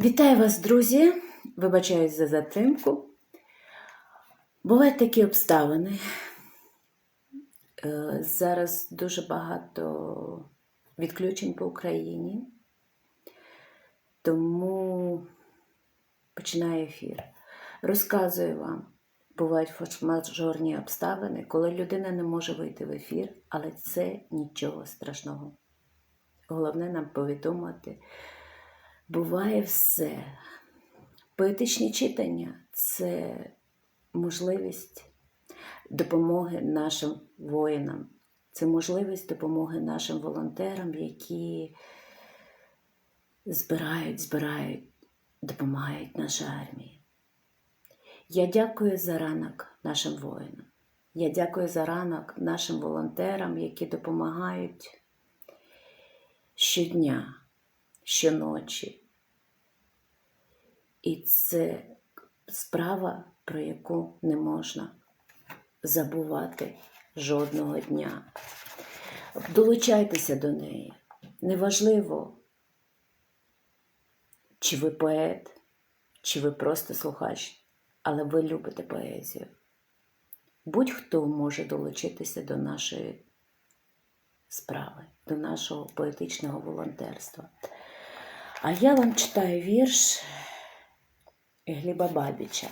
Вітаю вас, друзі! Вибачаюсь за затримку. Бувають такі обставини. Е, Зараз дуже багато відключень по Україні, тому починаю ефір. Розказую вам, бувають форс-мажорні обставини, коли людина не може вийти в ефір, але це нічого страшного. Головне нам повідомити. Буває все. Поетичні читання це можливість допомоги нашим воїнам, це можливість допомоги нашим волонтерам, які збирають, збирають, допомагають нашій армії. Я дякую за ранок нашим воїнам. Я дякую за ранок нашим волонтерам, які допомагають щодня щоночі. І це справа, про яку не можна забувати жодного дня. Долучайтеся до неї. Неважливо, чи ви поет, чи ви просто слухач, але ви любите поезію. Будь-хто може долучитися до нашої справи, до нашого поетичного волонтерства. А я вам читаю вірш Гліба Бабіча.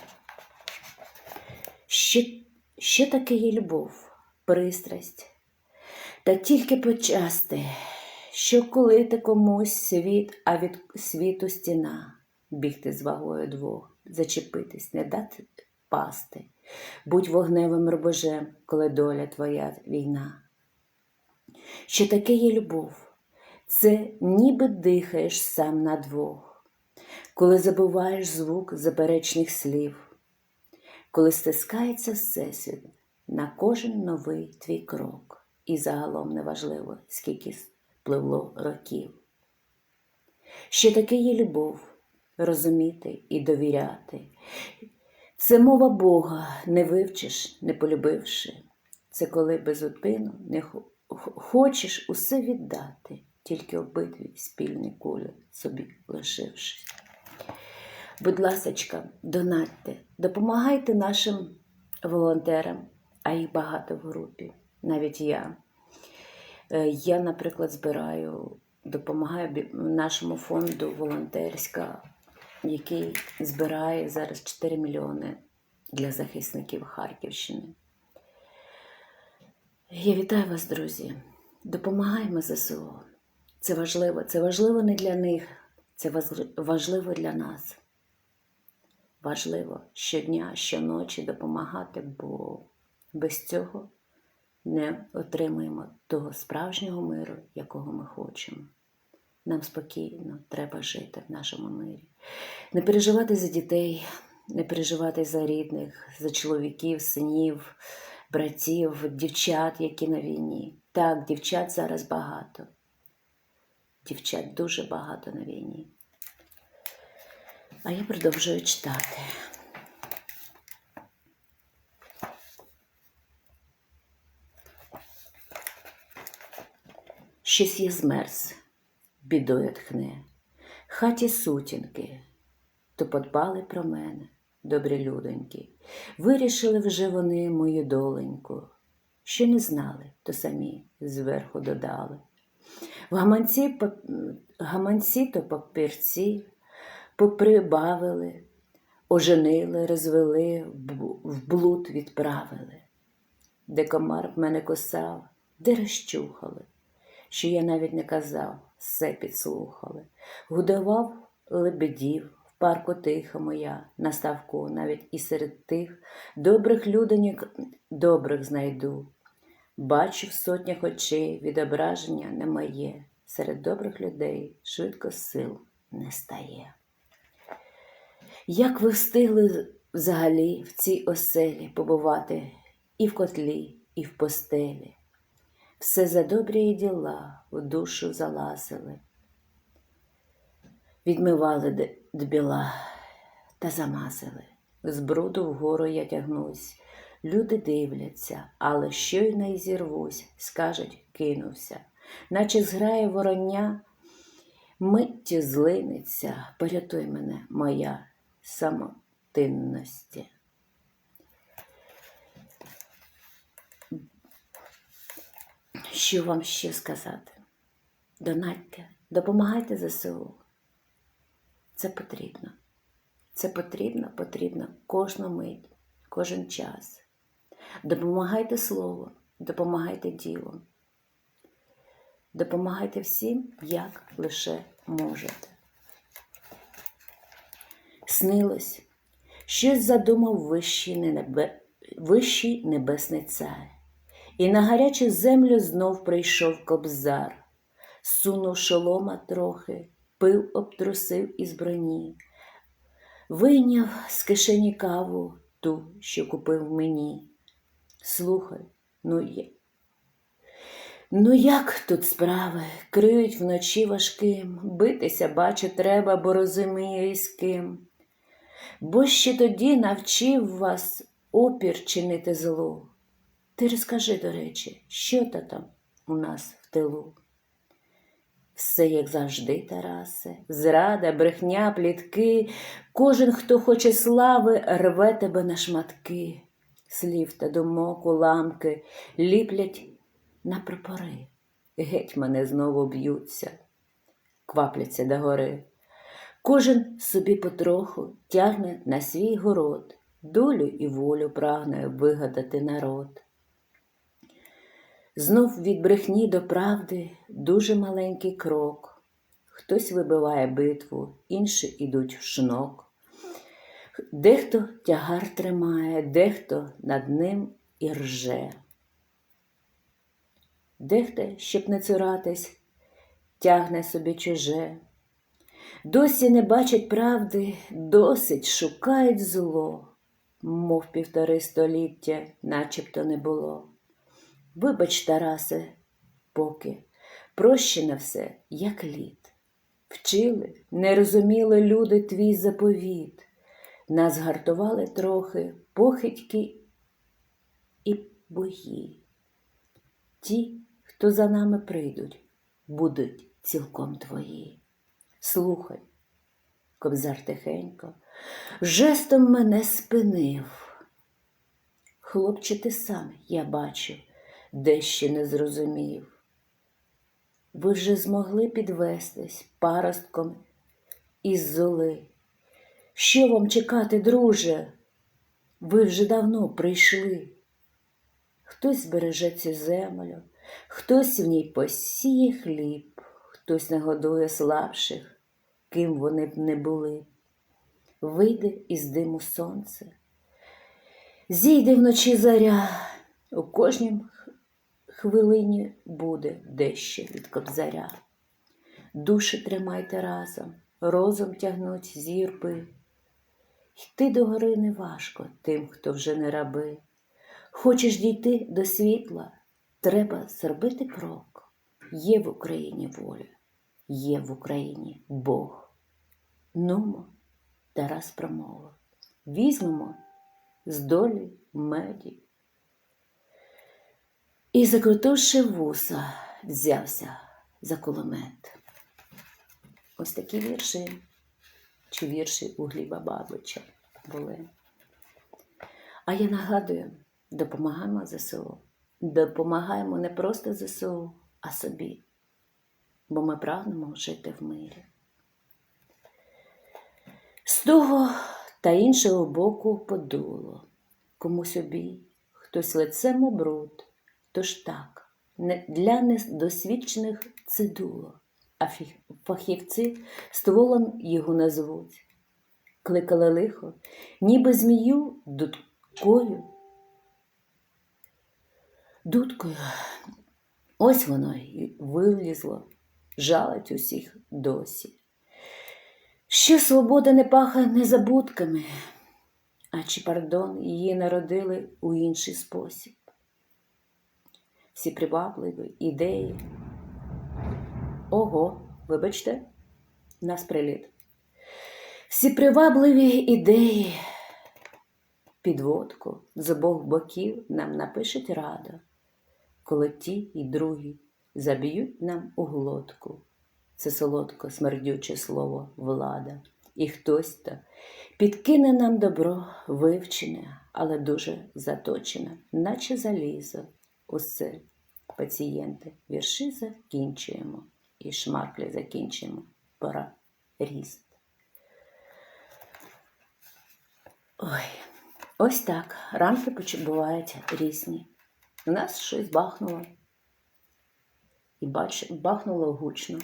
Що, що таке є любов, пристрасть, та тільки почасти, що коли ти комусь світ, а від світу стіна, бігти з вагою двох, зачепитись, не дати пасти, будь вогневим рубежем, коли доля твоя війна. Що таке є любов? Це ніби дихаєш сам на двох, коли забуваєш звук заперечних слів, коли стискається всесвіт на кожен новий твій крок, і загалом неважливо, скільки спливло років. Що таке є любов, розуміти і довіряти. Це мова Бога, не вивчиш, не полюбивши. Це коли безупину не хочеш усе віддати тільки обидві спільні кулі собі лишивши. Будь ласочка, донатьте, допомагайте нашим волонтерам, а їх багато в групі, навіть я. Е, Я, наприклад, збираю, допомагаю нашому фонду волонтерська, який збирає зараз 4 мільйони для захисників Харківщини. Я вітаю вас, друзі. Допомагаємо ЗСУ. Це важливо. Це важливо не для них, це важливо для нас. Важливо щодня, щоночі допомагати, бо без цього не отримуємо того справжнього миру, якого ми хочемо. Нам спокійно треба жити в нашому мирі. Не переживати за дітей, не переживати за рідних, за чоловіків, синів, братів, дівчат, які на війні. Так, дівчат зараз багато. Дівчат дуже багато на війні. А я продовжую читати. Щось є змерз, бідою тхне, хаті сутінки, то подбали про мене, добрі людоньки. Вирішили вже вони мою доленьку, що не знали, то самі зверху додали. В гаманці, гаманці то папірці поприбавили, оженили, розвели, в блуд відправили, де комар мене косав, де розчухали, що я навіть не казав, все підслухали, Гудував лебедів, парку тиха моя, на ставку, навіть і серед тих добрих людоньок добрих знайду. Бачу в сотнях очей відображення не моє, серед добрих людей швидко сил не стає. Як ви встигли взагалі в цій оселі побувати і в котлі, і в постелі? Все за добрі діла в душу залазили, відмивали дбіла та замазили. З бруду вгору я тягнусь. Люди дивляться, але щойно й зірвусь, скажуть, кинувся, наче зграє вороння, Миттю злиниться, порятуй мене, моя самотинності. Що вам ще сказати? Донатьте, допомагайте ЗСУ. Це потрібно. Це потрібно, потрібно кожну мить, кожен час. Допомагайте словом, допомагайте ділом. Допомагайте всім, як лише можете. Снилось, щось задумав вищий, небе... вищий небесний цар, і на гарячу землю знов прийшов кобзар, сунув шолома трохи, пил обтрусив із броні, вийняв з кишені каву ту, що купив мені. Слухай, ну є. Ну, як тут справи? Криють вночі важким, битися, бачу, треба, бо розумію з ким. Бо ще тоді навчив вас опір чинити злу. Ти розкажи, до речі, що то там у нас в тилу? Все, як завжди, Тарасе, зрада, брехня, плітки, кожен, хто хоче слави, рве тебе на шматки, слів та думок, уламки ліплять на прапори, геть мене знову б'ються, квапляться до гори. Кожен собі потроху тягне на свій город, долю і волю прагне вигадати народ. Знов від брехні до правди дуже маленький крок. Хтось вибиває битву, інші ідуть в шнок. Дехто тягар тримає, дехто над ним і рже. Дехто, щоб не цуратись, тягне собі чуже. Досі не бачать правди, досить шукають зло, мов півтори століття, начебто не було. Вибач, Тарасе, поки прощено все, як лід. Вчили, не розуміли люди твій заповіт, нас гартували трохи похитьки і бої. Ті, хто за нами прийдуть, будуть цілком твої. Слухай, кобзар тихенько, жестом мене спинив. Хлопче, ти сам, я бачу, дещо не зрозумів. Ви вже змогли підвестись паростком із золи. Що вам чекати, друже? Ви вже давно прийшли. Хтось збереже цю землю, хтось в ній посіє хліб, хтось нагодує слабших, ким вони б не були. Вийде із диму сонце, зійде вночі заря, у кожній хвилині буде дещо від кобзаря. Душі тримайте разом, розум тягнуть зірпи. Йти до гори не важко тим, хто вже не раби. Хочеш дійти до світла, треба зробити крок. Є в Україні воля, є в Україні Бог. Нумо, Тарас промовив, візьмемо з долі меді. І, закрутивши вуса, взявся за кулемет. Ось такі вірші, чи вірші у Гліба Бабича були. А я нагадую, допомагаємо ЗСУ. Допомагаємо не просто ЗСУ, а собі, бо ми прагнемо жити в мирі. З того та іншого боку подуло, комусь обій, хтось лицем у бруд, тож так, для недосвідчених це дуло, а фахівці стволом його назвуть. Кликали лихо, ніби змію дудкою. Дудкою, ось воно й вилізло, жалить усіх досі. Ще свобода не пахне незабудками, а чи, пардон, її народили у інший спосіб. Всі привабливі ідеї. Ого, вибачте, нас приліт. Всі привабливі ідеї, підводку з обох боків нам напишуть радо, коли ті і другі заб'ють нам у глотку це солодко смердюче слово влада. І хтось то підкине нам добро вивчене, але дуже заточене, наче залізо. Усе, пацієнти, вірші закінчуємо і шмарклі закінчуємо. Пора ріст. Ой, ось так. Ранки бувають різні. У нас щось бахнуло. І бач, бахнуло гучно.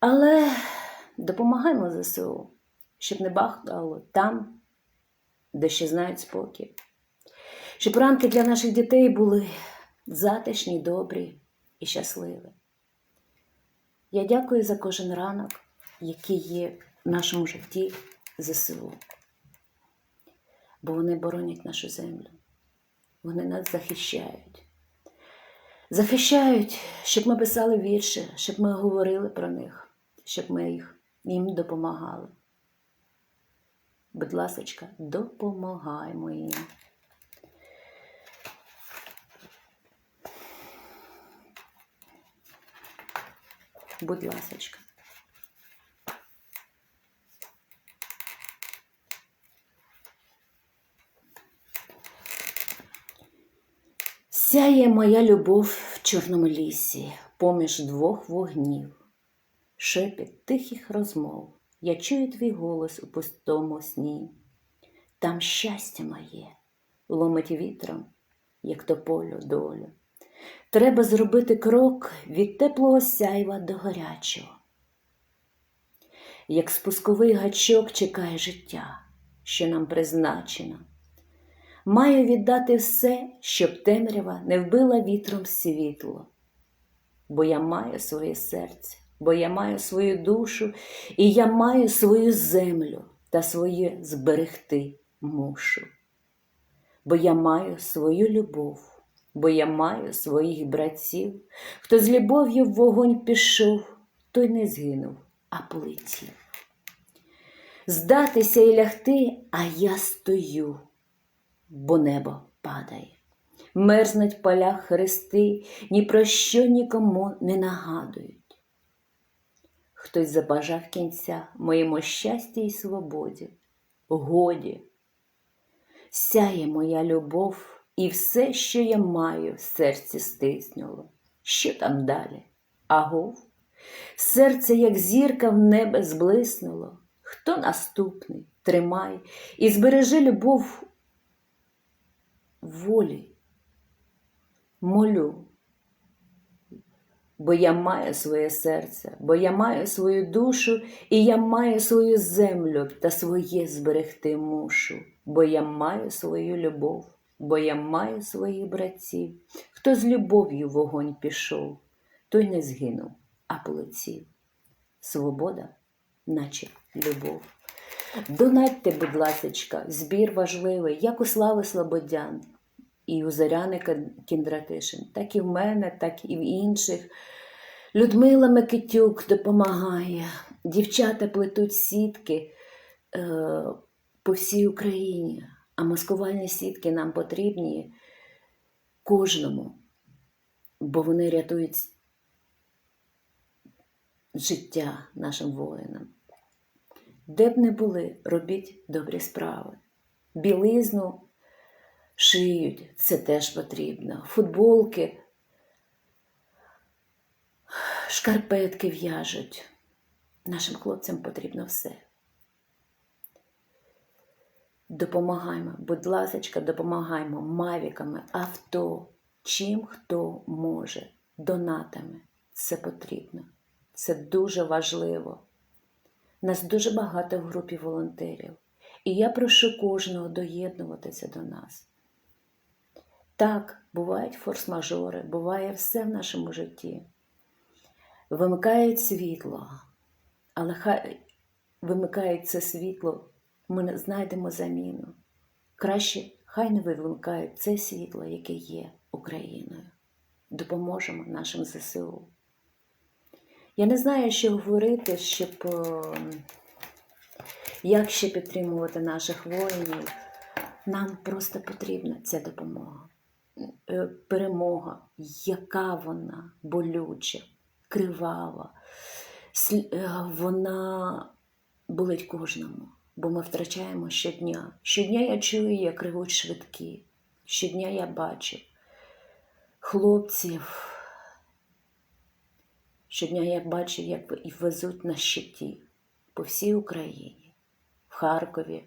Але допомагаємо ЗСУ, щоб не бахнуло там, де ще знають спокій. Щоб ранки для наших дітей були затишні, добрі і щасливі. Я дякую за кожен ранок, який є в нашому житті ЗСУ. Бо вони боронять нашу землю. Вони нас захищають. Захищають, щоб ми писали вірші, щоб ми говорили про них, щоб ми їх, їм допомагали. Будь ласочка, допомагаємо їм. Будь ласочка. Сяє моя любов в чорному лісі, поміж двох вогнів, шепіт тихих розмов, я чую твій голос у пустому сні. Там щастя моє ломить вітром, як тополю долю. Треба зробити крок від теплого сяйва до гарячого. Як спусковий гачок чекає життя, що нам призначено. Маю віддати все, щоб темрява не вбила вітром світло. Бо я маю своє серце, бо я маю свою душу, і я маю свою землю та своє зберегти мушу. Бо я маю свою любов, бо я маю своїх братів. Хто з любов'ю в вогонь пішов, той не згинув, а полетів. Здатися і лягти, а я стою бо небо падає. Мерзнуть в полях хрести, ні про що нікому не нагадують. Хтось забажав кінця моєму щасті і свободі, годі. Сяє моя любов, і все, що я маю, серці стиснуло. Що там далі? Агов? Серце, як зірка в небе зблиснуло. Хто наступний? Тримай і збережи любов волі. Молю, бо я маю своє серце, бо я маю свою душу, і я маю свою землю та своє зберегти мушу, бо я маю свою любов, бо я маю своїх братів. Хто з любов'ю вогонь пішов, той не згинув, а полетів. Свобода, наче любов. Донатьте, будь ласочка, збір важливий, як у Слави Слободян і у Заряни Кіндратишин, так і в мене, так і в інших. Людмила Микитюк допомагає. Дівчата плетуть сітки е, по всій Україні, а маскувальні сітки нам потрібні кожному, бо вони рятують життя нашим воїнам. Де б не були, робіть добрі справи. Білизну шиють, це теж потрібно. Футболки, шкарпетки в'яжуть. Нашим хлопцям потрібно все. Допомагаємо, будь ласка, допомагаємо мавіками, авто, чим хто може, донатами. Це потрібно. Це дуже важливо. Нас дуже багато в групі волонтерів, і я прошу кожного доєднуватися до нас. Так, бувають форс-мажори, буває все в нашому житті. Вимикають світло, але хай вимикають це світло, ми не знайдемо заміну. Краще хай не вимикають це світло, яке є Україною. Допоможемо нашим ЗСУ. Я не знаю, що говорити, щоб е, як ще підтримувати наших воїнів. Нам просто потрібна ця допомога. Е, Перемога, яка вона болюча, кривава, е, вона болить кожному, бо ми втрачаємо щодня. Щодня я чую, як ревуть швидкі. Щодня я бачу хлопців. Щодня я бачу, як і везуть на щиті по всій Україні, в Харкові.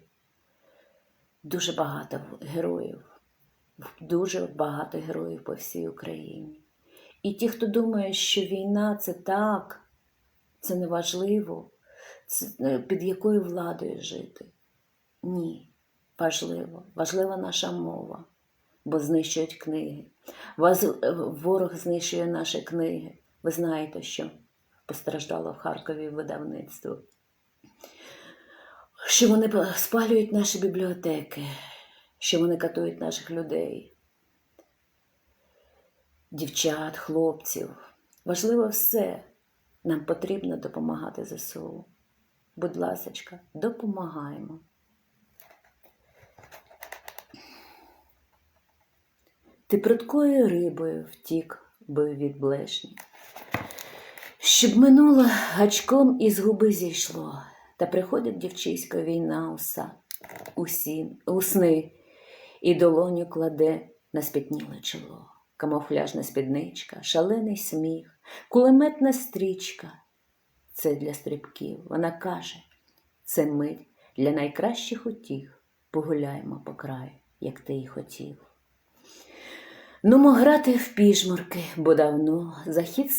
Дуже багато героїв, дуже багато героїв по всій Україні. І ті, хто думає, що війна це так, це неважливо, е, під якою владою жити. Ні, важливо. Важлива наша мова, бо знищують книги. Е, ворог знищує наші книги. Ви знаєте, що постраждало в Харкові видавництво. Що вони спалюють наші бібліотеки, що вони катують наших людей, дівчат, хлопців. Важливо все. Нам потрібно допомагати ЗСУ. Будь ласочка, допомагаємо. Ти прудкою рибою втік би від блешні. Щоб минуло гачком із губи зійшло, та приходить дівчиська війна у сад, у, сін, у сни, і долоню кладе на спітніле чоло. Камуфляжна спідничка, шалений сміх, кулеметна стрічка. Це для стрибків. Вона каже, це мить для найкращих утіх. Погуляємо по краю, як ти й хотів. Нумо грати в піжмурки, бо давно захід,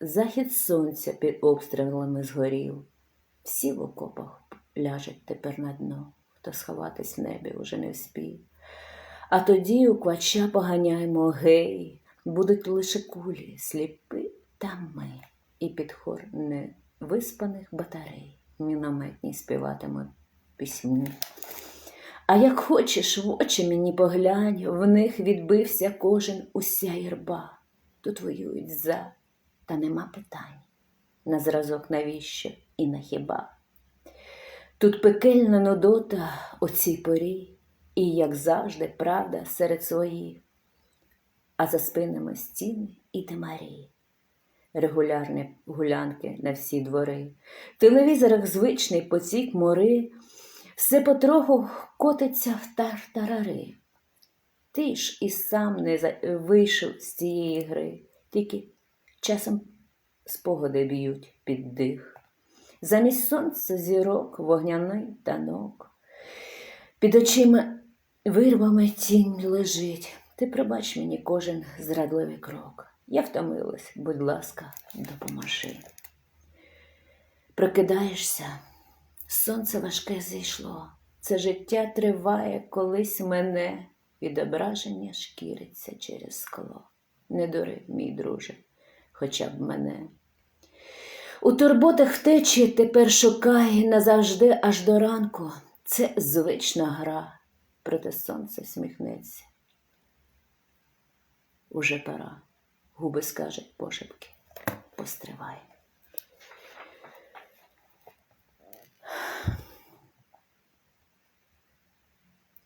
захід сонця під обстрілами згорів. Всі в окопах ляжуть тепер на дно, хто сховатись в небі уже не вспів. А тоді у квача поганяємо гей, будуть лише кулі, сліпи та ми, і під хор невиспаних батарей мінометні співатимуть пісні. А як хочеш, в очі мені поглянь, в них відбився кожен уся юрба. Тут воюють за, та нема питань. На зразок навіщо і на хіба. Тут пекельна нудота у цій порі, і, як завжди, правда серед своїх, а за спинами стіни і тимарі. Регулярні гулянки на всі двори, в телевізорах звичний потік мори, все потроху котиться в тартарари. Ти ж і сам не вийшов з цієї гри, тільки часом спогади б'ють під дих. Замість сонця зірок вогняний танок. Під очима вирвами тінь лежить. Ти пробач мені кожен зрадливий крок. Я втомилась, будь ласка, допоможи. Прокидаєшся, сонце важке зійшло. Це життя триває, колись мене відображення шкіриться через скло. Не дури, мій друже, хоча б мене. У турботах втечі тепер шукай назавжди аж до ранку. Це звична гра, проте сонце всміхнеться. Уже пора, губи скажуть пошепки. Постривай.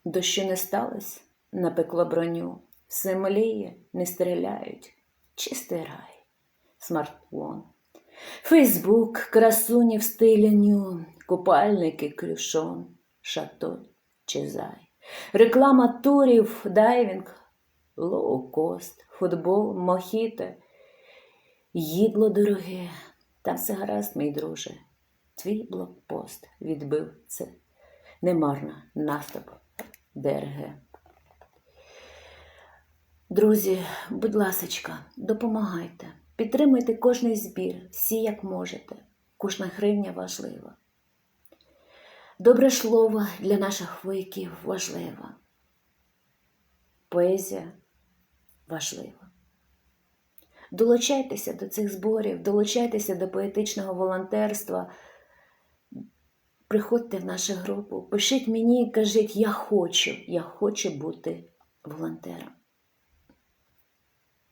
Дощу не сталося, напекло броню, все мліє, не стріляють, чистий рай, смартфон. Фейсбук, красуні в стилі ню, купальники, клюшон, шатоль чи зай. Реклама турів, дайвінг, лоукост, футбол, мохіто, їдло дороге, там все гаразд, мій друже. Твій блокпост відбив це немарно наступ ДРГ. Друзі, будь ласочка, допомагайте, підтримуйте кожний збір, всі як можете. Кожна гривня важлива. Добре слово для наших вояків важливо. Поезія важлива. Долучайтеся до цих зборів, долучайтеся до поетичного волонтерства. Приходьте в нашу групу, пишіть мені і кажіть, я хочу, я хочу бути волонтером.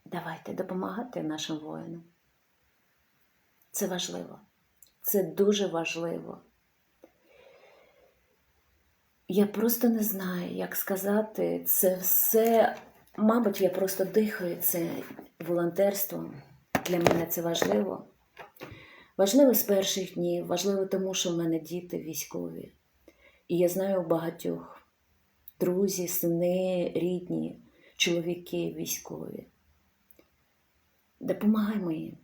Давайте допомагати нашим воїнам. Це важливо. Це дуже важливо. Я просто не знаю, як сказати, це все, мабуть, я просто дихаю це волонтерством. Для мене це важливо. Важливо з перших днів, важливо тому, що в мене діти військові. І я знаю багатьох друзі, сини, рідні, чоловіки військові. Допомагаємо їм.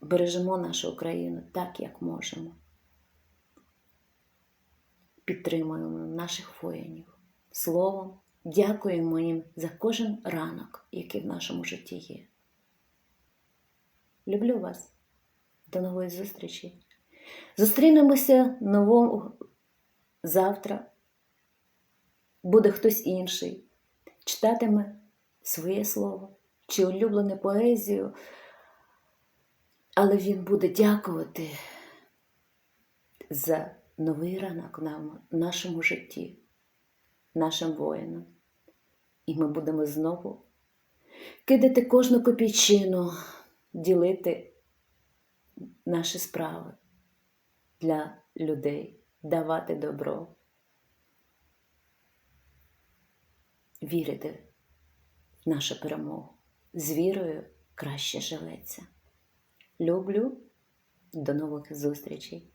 Бережемо нашу Україну так, як можемо. Підтримуємо наших воїнів словом, дякуємо їм за кожен ранок, який в нашому житті є. Люблю вас. До нової зустрічі. Зустрінемося нового завтра. Буде хтось інший, читатиме своє слово чи улюблену поезію, але він буде дякувати за новий ранок нам, нашому житті, нашим воїнам. І ми будемо знову кидати кожну копійчину, ділити наші справи для людей, давати добро, вірити в нашу перемогу. З вірою краще живеться. Люблю, до нових зустрічей.